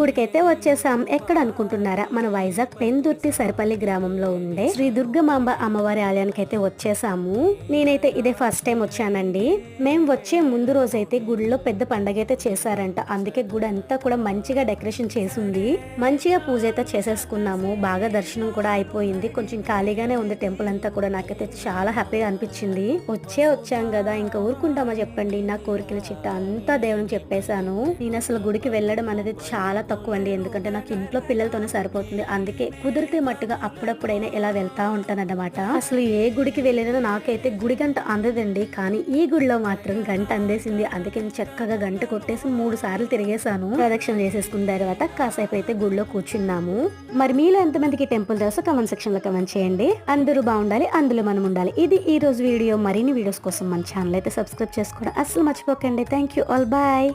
గుడికైతే వచ్చేసాం. ఎక్కడ అనుకుంటున్నారా? మన వైజాగ్ పెందుర్తి సరిపల్లి గ్రామంలో ఉండే శ్రీ దుర్గమాంబ అమ్మవారి ఆలయానికి అయితే వచ్చేసాము. నేనైతే ఇదే ఫస్ట్ టైం వచ్చానండి. మేము వచ్చే ముందు రోజైతే గుడిలో పెద్ద పండగ అయితే చేశారంట. అందుకే గుడి అంతా కూడా మంచిగా డెకరేషన్ చేసింది. మంచిగా పూజ అయితే చేసేసుకున్నాము. బాగా దర్శనం కూడా అయిపోయింది. కొంచెం ఖాళీగానే ఉంది టెంపుల్ అంతా కూడా. నాకైతే చాలా హ్యాపీగా అనిపించింది. వచ్చే వచ్చాం కదా. ఇంకా ఊరుకుంటామా చెప్పండి? నా కోరికల చిట్ట అంతా దేవుని చెప్పేశాను. నేను అసలు గుడికి వెళ్ళడం అనేది చాలా తక్కువ అండి ఎందుకంటే నాకు ఇంట్లో పిల్లలతోనే సరిపోతుంది. అందుకే కుదిరితే మట్టుగా అప్పుడప్పుడైనా ఇలా వెళ్తా ఉంటాను అన్నమాట అసలు ఏ గుడికి వెళ్ళినా నాకైతే గుడి గంట అందదండి. కానీ ఈ గుడిలో మాత్రం గంట అందేసింది. అందుకే నేను చక్కగా గంట కొట్టేసి మూడు సార్లు తిరిగేశాను. ప్రదక్షిణ చేసేసుకున్న తర్వాత కాసేపు అయితే గుడిలో కూర్చున్నాము. మరి మీలో ఎంతమందికి టెంపుల్ తెలుసో కమెంట్ సెక్షన్లో కమెంట్ చేయండి. అందరూ బాగుండాలి అందులో మనం ఉండాలి. ఇది ఈ రోజు వీడియో. మరిన్ని వీడియోస్ కోసం మన ఛానల్ అయితే సబ్స్క్రైబ్ చేసుకోవడం అసలు మర్చిపోకండి. Thank you all bye